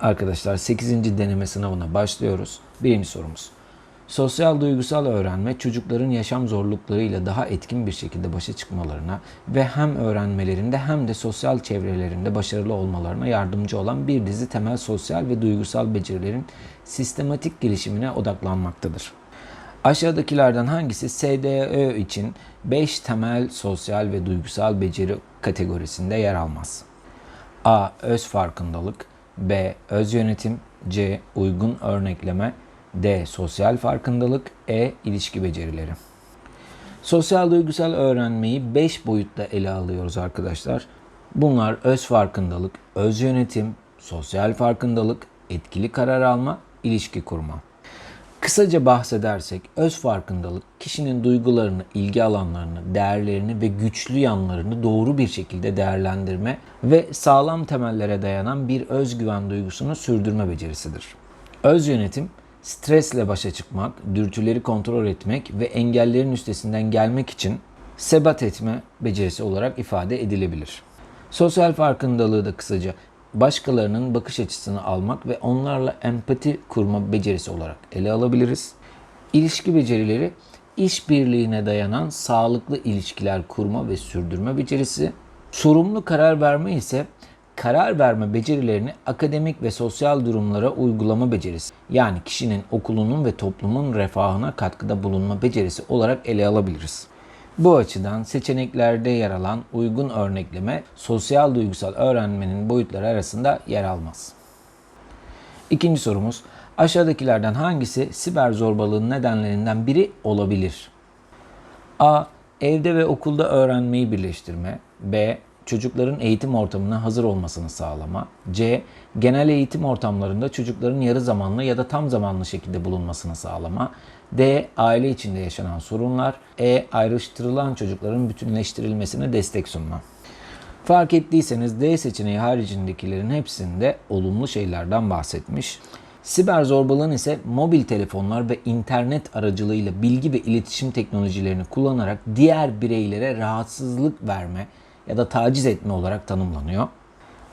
Arkadaşlar 8. deneme sınavına başlıyoruz. Birinci sorumuz. Sosyal duygusal öğrenme çocukların yaşam zorluklarıyla daha etkin bir şekilde başa çıkmalarına ve hem öğrenmelerinde hem de sosyal çevrelerinde başarılı olmalarına yardımcı olan bir dizi temel sosyal ve duygusal becerilerin sistematik gelişimine odaklanmaktadır. Aşağıdakilerden hangisi SDÖ için 5 temel sosyal ve duygusal beceri kategorisinde yer almaz? A. Öz farkındalık B. Öz yönetim C. Uygun örnekleme D. Sosyal farkındalık E. ilişki becerileri Sosyal duygusal öğrenmeyi 5 boyutta ele alıyoruz arkadaşlar. Bunlar öz farkındalık, öz yönetim, sosyal farkındalık, etkili karar alma, ilişki kurma. Kısaca bahsedersek öz farkındalık kişinin duygularını, ilgi alanlarını, değerlerini ve güçlü yanlarını doğru bir şekilde değerlendirme ve sağlam temellere dayanan bir özgüven duygusunu sürdürme becerisidir. Öz yönetim stresle başa çıkmak, dürtüleri kontrol etmek ve engellerin üstesinden gelmek için sebat etme becerisi olarak ifade edilebilir. Sosyal farkındalığı da kısaca başkalarının bakış açısını almak ve onlarla empati kurma becerisi olarak ele alabiliriz. İlişki becerileri işbirliğine dayanan sağlıklı ilişkiler kurma ve sürdürme becerisi. Sorumlu karar verme ise karar verme becerilerini akademik ve sosyal durumlara uygulama becerisi. Yani kişinin okulunun ve toplumun refahına katkıda bulunma becerisi olarak ele alabiliriz. Bu açıdan seçeneklerde yer alan uygun örnekleme sosyal duygusal öğrenmenin boyutları arasında yer almaz. İkinci sorumuz aşağıdakilerden hangisi siber zorbalığın nedenlerinden biri olabilir? A. Evde ve okulda öğrenmeyi birleştirme. B. Çocukların eğitim ortamına hazır olmasını sağlama. C. Genel eğitim ortamlarında çocukların yarı zamanlı ya da tam zamanlı şekilde bulunmasını sağlama. D. Aile içinde yaşanan sorunlar. E. Ayrıştırılan çocukların bütünleştirilmesine destek sunma. Fark ettiyseniz D seçeneği haricindekilerin hepsinde olumlu şeylerden bahsetmiş. Siber zorbalığın ise mobil telefonlar ve internet aracılığıyla bilgi ve iletişim teknolojilerini kullanarak diğer bireylere rahatsızlık verme ya da taciz etme olarak tanımlanıyor.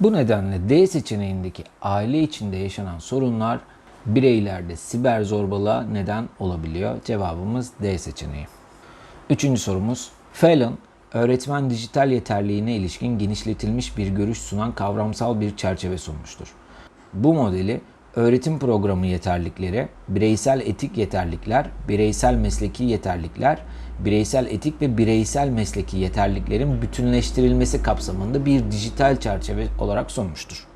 Bu nedenle D seçeneğindeki aile içinde yaşanan sorunlar bireylerde siber zorbalığa neden olabiliyor. Cevabımız D seçeneği. Üçüncü sorumuz. Fallon, öğretmen dijital yeterliğine ilişkin genişletilmiş bir görüş sunan kavramsal bir çerçeve sunmuştur. Bu modeli öğretim programı yeterlikleri, bireysel etik yeterlikler, bireysel mesleki yeterlikler, bireysel etik ve bireysel mesleki yeterliklerin bütünleştirilmesi kapsamında bir dijital çerçeve olarak sunmuştur.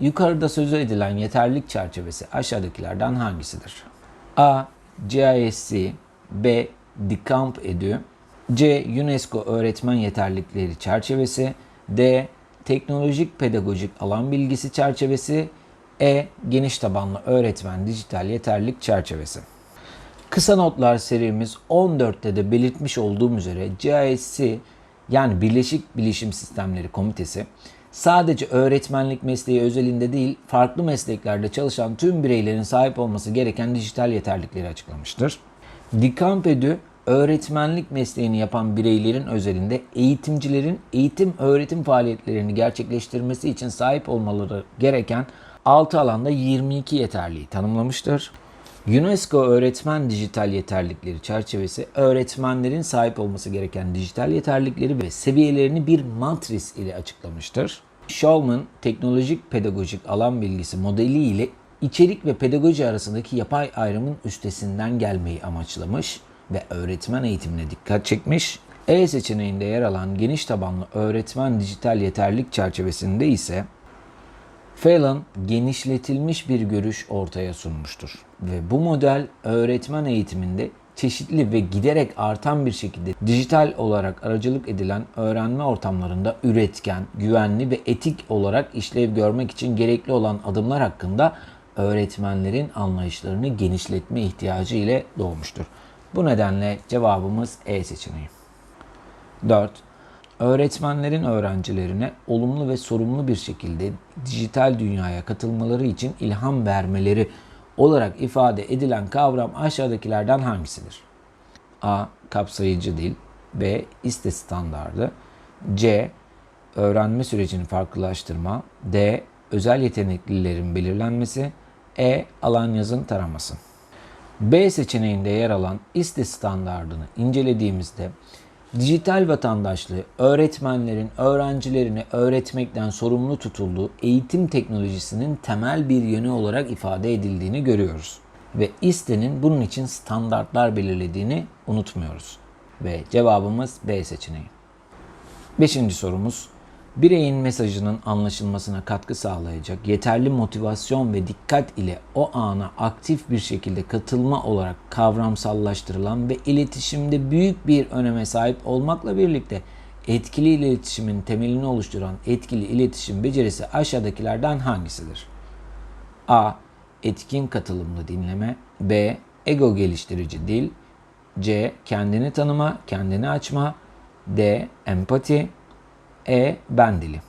Yukarıda sözü edilen yeterlilik çerçevesi aşağıdakilerden hangisidir? A. GISC B. DICAMP Edu C. UNESCO Öğretmen Yeterlikleri Çerçevesi D. Teknolojik Pedagojik Alan Bilgisi Çerçevesi E. Geniş tabanlı öğretmen dijital yeterlilik çerçevesi. Kısa notlar serimiz 14'te de belirtmiş olduğum üzere GISC yani Birleşik Bilişim Sistemleri Komitesi sadece öğretmenlik mesleği özelinde değil farklı mesleklerde çalışan tüm bireylerin sahip olması gereken dijital yeterlikleri açıklamıştır. Dikampedü öğretmenlik mesleğini yapan bireylerin özelinde eğitimcilerin eğitim öğretim faaliyetlerini gerçekleştirmesi için sahip olmaları gereken 6 alanda 22 yeterliği tanımlamıştır. UNESCO öğretmen dijital yeterlikleri çerçevesi öğretmenlerin sahip olması gereken dijital yeterlikleri ve seviyelerini bir matris ile açıklamıştır. Shulman teknolojik pedagojik alan bilgisi modeli ile içerik ve pedagoji arasındaki yapay ayrımın üstesinden gelmeyi amaçlamış ve öğretmen eğitimine dikkat çekmiş. E seçeneğinde yer alan geniş tabanlı öğretmen dijital yeterlik çerçevesinde ise Phelan genişletilmiş bir görüş ortaya sunmuştur. Ve bu model öğretmen eğitiminde çeşitli ve giderek artan bir şekilde dijital olarak aracılık edilen öğrenme ortamlarında üretken, güvenli ve etik olarak işlev görmek için gerekli olan adımlar hakkında öğretmenlerin anlayışlarını genişletme ihtiyacı ile doğmuştur. Bu nedenle cevabımız E seçeneği. 4 öğretmenlerin öğrencilerine olumlu ve sorumlu bir şekilde dijital dünyaya katılmaları için ilham vermeleri olarak ifade edilen kavram aşağıdakilerden hangisidir? A. Kapsayıcı dil B. İste standardı C. Öğrenme sürecini farklılaştırma D. özel yeteneklilerin belirlenmesi, E. Alan yazın taraması. B seçeneğinde yer alan İSTE standardını incelediğimizde dijital vatandaşlığı öğretmenlerin öğrencilerini öğretmekten sorumlu tutulduğu eğitim teknolojisinin temel bir yönü olarak ifade edildiğini görüyoruz. Ve İSTE'nin bunun için standartlar belirlediğini unutmuyoruz. Ve cevabımız B seçeneği. Beşinci sorumuz. Bireyin mesajının anlaşılmasına katkı sağlayacak yeterli motivasyon ve dikkat ile o ana aktif bir şekilde katılma olarak kavramsallaştırılan ve iletişimde büyük bir öneme sahip olmakla birlikte etkili iletişimin temelini oluşturan etkili iletişim becerisi aşağıdakilerden hangisidir? A. Etkin katılımlı dinleme B. Ego geliştirici dil C. Kendini tanıma, kendini açma D. Empati E. Ben dili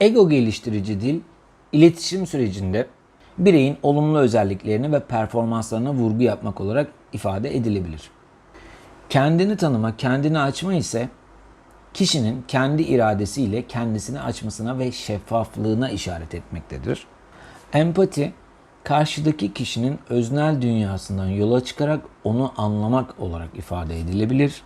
Ego geliştirici dil, iletişim sürecinde bireyin olumlu özelliklerini ve performanslarına vurgu yapmak olarak ifade edilebilir. Kendini tanıma, kendini açma ise kişinin kendi iradesiyle kendisini açmasına ve şeffaflığına işaret etmektedir. Empati, karşıdaki kişinin öznel dünyasından yola çıkarak onu anlamak olarak ifade edilebilir.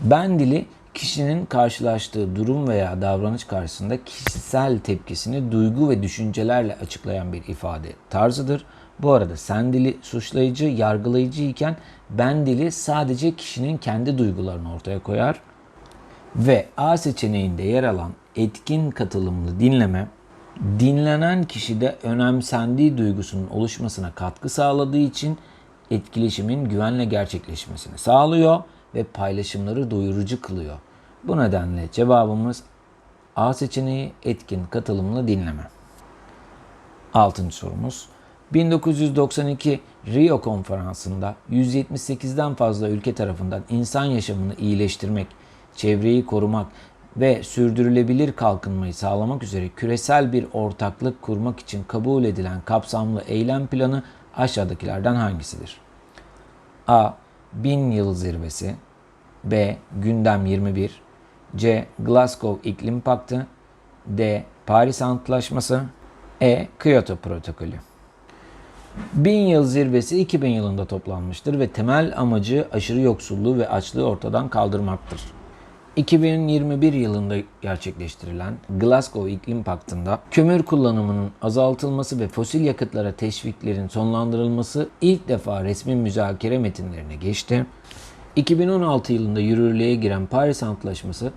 Ben dili kişinin karşılaştığı durum veya davranış karşısında kişisel tepkisini duygu ve düşüncelerle açıklayan bir ifade tarzıdır. Bu arada sen dili suçlayıcı, yargılayıcı iken ben dili sadece kişinin kendi duygularını ortaya koyar. Ve A seçeneğinde yer alan etkin katılımlı dinleme dinlenen kişide önemsendiği duygusunun oluşmasına katkı sağladığı için etkileşimin güvenle gerçekleşmesini sağlıyor ve paylaşımları doyurucu kılıyor. Bu nedenle cevabımız A seçeneği etkin katılımlı dinleme. Altıncı sorumuz. 1992 Rio Konferansı'nda 178'den fazla ülke tarafından insan yaşamını iyileştirmek, çevreyi korumak ve sürdürülebilir kalkınmayı sağlamak üzere küresel bir ortaklık kurmak için kabul edilen kapsamlı eylem planı aşağıdakilerden hangisidir? A. Bin Yıl Zirvesi B. Gündem 21 C. Glasgow İklim Paktı D. Paris Antlaşması E. Kyoto Protokolü Bin Yıl Zirvesi 2000 yılında toplanmıştır ve temel amacı aşırı yoksulluğu ve açlığı ortadan kaldırmaktır. 2021 yılında gerçekleştirilen Glasgow İklim Paktı'nda kömür kullanımının azaltılması ve fosil yakıtlara teşviklerin sonlandırılması ilk defa resmi müzakere metinlerine geçti. 2016 yılında yürürlüğe giren Paris Antlaşması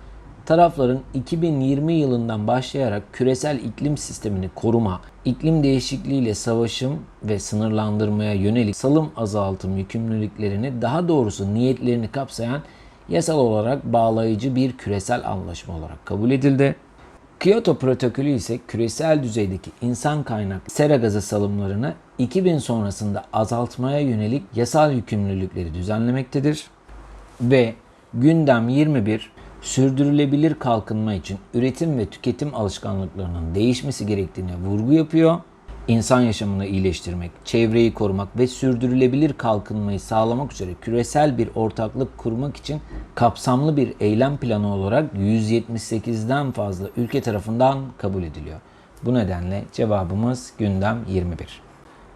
tarafların 2020 yılından başlayarak küresel iklim sistemini koruma, iklim değişikliğiyle savaşım ve sınırlandırmaya yönelik salım azaltım yükümlülüklerini daha doğrusu niyetlerini kapsayan yasal olarak bağlayıcı bir küresel anlaşma olarak kabul edildi. Kyoto protokolü ise küresel düzeydeki insan kaynaklı sera gazı salımlarını 2000 sonrasında azaltmaya yönelik yasal yükümlülükleri düzenlemektedir. Ve gündem 21 sürdürülebilir kalkınma için üretim ve tüketim alışkanlıklarının değişmesi gerektiğine vurgu yapıyor. İnsan yaşamını iyileştirmek, çevreyi korumak ve sürdürülebilir kalkınmayı sağlamak üzere küresel bir ortaklık kurmak için kapsamlı bir eylem planı olarak 178'den fazla ülke tarafından kabul ediliyor. Bu nedenle cevabımız gündem 21.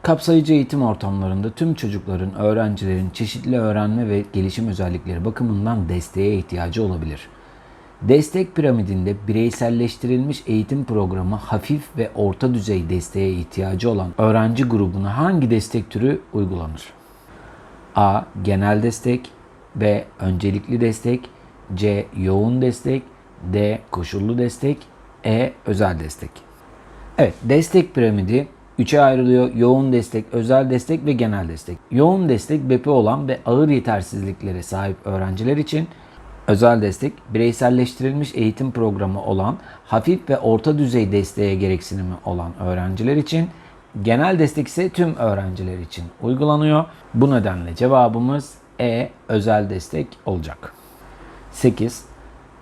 Kapsayıcı eğitim ortamlarında tüm çocukların, öğrencilerin çeşitli öğrenme ve gelişim özellikleri bakımından desteğe ihtiyacı olabilir. Destek piramidinde bireyselleştirilmiş eğitim programı hafif ve orta düzey desteğe ihtiyacı olan öğrenci grubuna hangi destek türü uygulanır? A. Genel destek B. Öncelikli destek C. Yoğun destek D. Koşullu destek E. Özel destek Evet, destek piramidi Üçe ayrılıyor. Yoğun destek, özel destek ve genel destek. Yoğun destek BEP'i olan ve ağır yetersizliklere sahip öğrenciler için özel destek, bireyselleştirilmiş eğitim programı olan, hafif ve orta düzey desteğe gereksinimi olan öğrenciler için, genel destek ise tüm öğrenciler için uygulanıyor. Bu nedenle cevabımız E özel destek olacak. 8.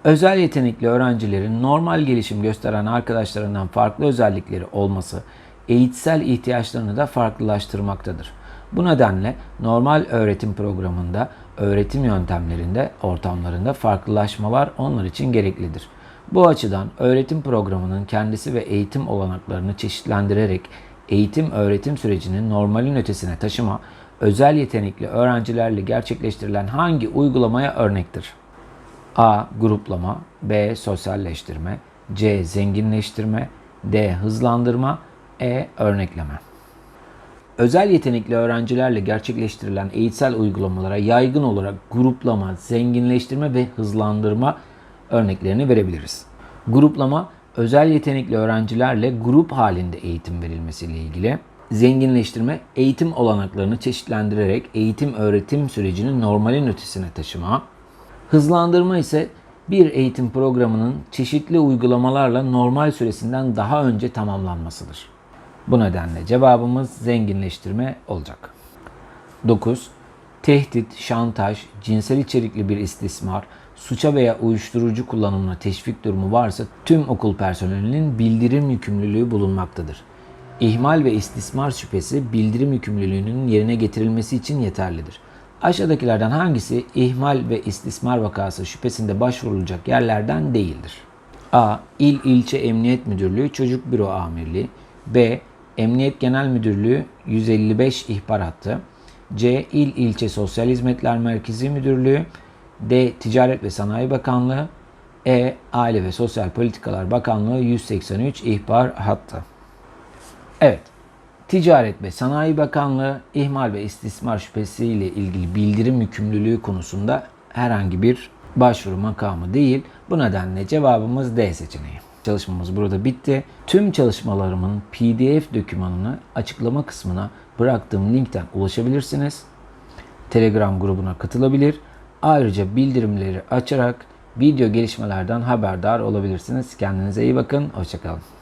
Özel yetenekli öğrencilerin normal gelişim gösteren arkadaşlarından farklı özellikleri olması eğitsel ihtiyaçlarını da farklılaştırmaktadır. Bu nedenle normal öğretim programında öğretim yöntemlerinde, ortamlarında farklılaşmalar onlar için gereklidir. Bu açıdan öğretim programının kendisi ve eğitim olanaklarını çeşitlendirerek eğitim öğretim sürecinin normalin ötesine taşıma, özel yetenekli öğrencilerle gerçekleştirilen hangi uygulamaya örnektir? A. Gruplama B. Sosyalleştirme C. Zenginleştirme D. Hızlandırma E. Örnekleme Özel yetenekli öğrencilerle gerçekleştirilen eğitsel uygulamalara yaygın olarak gruplama, zenginleştirme ve hızlandırma örneklerini verebiliriz. Gruplama, özel yetenekli öğrencilerle grup halinde eğitim verilmesiyle ilgili. Zenginleştirme, eğitim olanaklarını çeşitlendirerek eğitim öğretim sürecini normalin ötesine taşıma. Hızlandırma ise bir eğitim programının çeşitli uygulamalarla normal süresinden daha önce tamamlanmasıdır. Bu nedenle cevabımız zenginleştirme olacak. 9. Tehdit, şantaj, cinsel içerikli bir istismar, suça veya uyuşturucu kullanımına teşvik durumu varsa tüm okul personelinin bildirim yükümlülüğü bulunmaktadır. İhmal ve istismar şüphesi bildirim yükümlülüğünün yerine getirilmesi için yeterlidir. Aşağıdakilerden hangisi ihmal ve istismar vakası şüphesinde başvurulacak yerlerden değildir? A. İl İlçe Emniyet Müdürlüğü Çocuk Büro Amirliği B. Emniyet Genel Müdürlüğü 155 ihbar hattı C. İl İlçe Sosyal Hizmetler Merkezi Müdürlüğü D. Ticaret ve Sanayi Bakanlığı E. Aile ve Sosyal Politikalar Bakanlığı 183 ihbar hattı Evet. Ticaret ve Sanayi Bakanlığı ihmal ve istismar şüphesiyle ilgili bildirim yükümlülüğü konusunda herhangi bir başvuru makamı değil. Bu nedenle cevabımız D seçeneği. Çalışmamız burada bitti. Tüm çalışmalarımın PDF dokümanını açıklama kısmına bıraktığım linkten ulaşabilirsiniz. Telegram grubuna katılabilir. Ayrıca bildirimleri açarak video gelişmelerden haberdar olabilirsiniz. Kendinize iyi bakın. Hoşçakalın.